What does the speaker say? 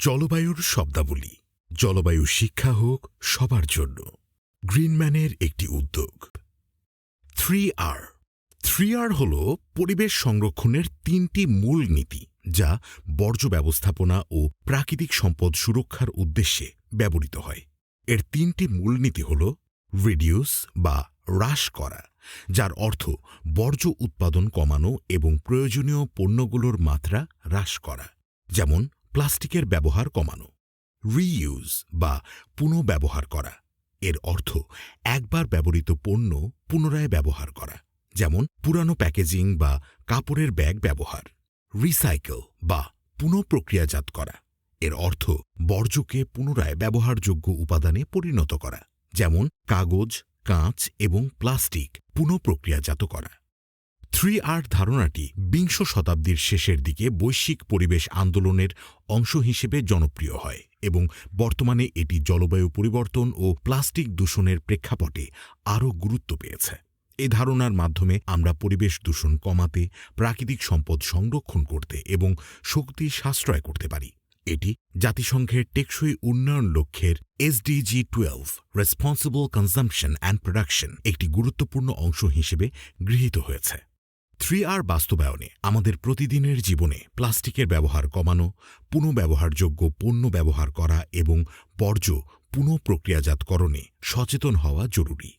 জলবায়ুর শব্দাবলী। জলবায়ু শিক্ষা হোক সবার জন্য। গ্রিনম্যানের একটি উদ্যোগ। থ্রি আর। থ্রি আর হল পরিবেশ সংরক্ষণের তিনটি মূল নীতি, যা বর্জ্য ব্যবস্থাপনা ও প্রাকৃতিক সম্পদ সুরক্ষার উদ্দেশ্যে ব্যবহৃত হয়। এর তিনটি মূলনীতি হল রিডিউস বা হ্রাস করা, যার অর্থ বর্জ্য উৎপাদন কমানো এবং প্রয়োজনীয় পণ্যগুলোর মাত্রা হ্রাস করা, যেমন প্লাস্টিকের ব্যবহার কমানো রিইউজ বা পুনঃব্যবহার করা। এর অর্থ একবার ব্যবহৃত পণ্য পুনরায় ব্যবহার করা, যেমন পুরানো প্যাকেজিং বা কাপড়ের ব্যাগ ব্যবহার রিসাইকেল বা পুনঃপ্রক্রিয়াজাত করা। এর অর্থ বর্জ্যকে পুনরায় ব্যবহারযোগ্য উপাদানে পরিণত করা, যেমন কাগজ, কাঁচ এবং প্লাস্টিক পুনঃপ্রক্রিয়াজাত করা। থ্রি আর ধারণাটি বিংশ শতাব্দীর শেষের দিকে বৈশ্বিক পরিবেশ আন্দোলনের অংশ হিসেবে জনপ্রিয় হয় এবং বর্তমানে এটি জলবায়ু পরিবর্তন ও প্লাস্টিক দূষণের প্রেক্ষাপটে আরও গুরুত্ব পেয়েছে। এ ধারণার মাধ্যমে আমরা পরিবেশ দূষণ কমাতে, প্রাকৃতিক সম্পদ সংরক্ষণ করতে এবং শক্তি সাশ্রয় করতে পারি। এটি জাতিসংঘের টেকসই উন্নয়ন লক্ষ্যের SDG twelve responsible consumption and production একটি গুরুত্বপূর্ণ অংশ হিসেবে গৃহীত হয়েছে। থ্রি আর বাস্তবায়নে আমাদের প্রতিদিনের জীবনে প্লাস্টিকের ব্যবহার কমানো পুনঃব্যবহারযোগ্য পণ্য ব্যবহার করা এবং বর্জ্য পুনঃপ্রক্রিয়াজাতকরণে সচেতন হওয়া জরুরি।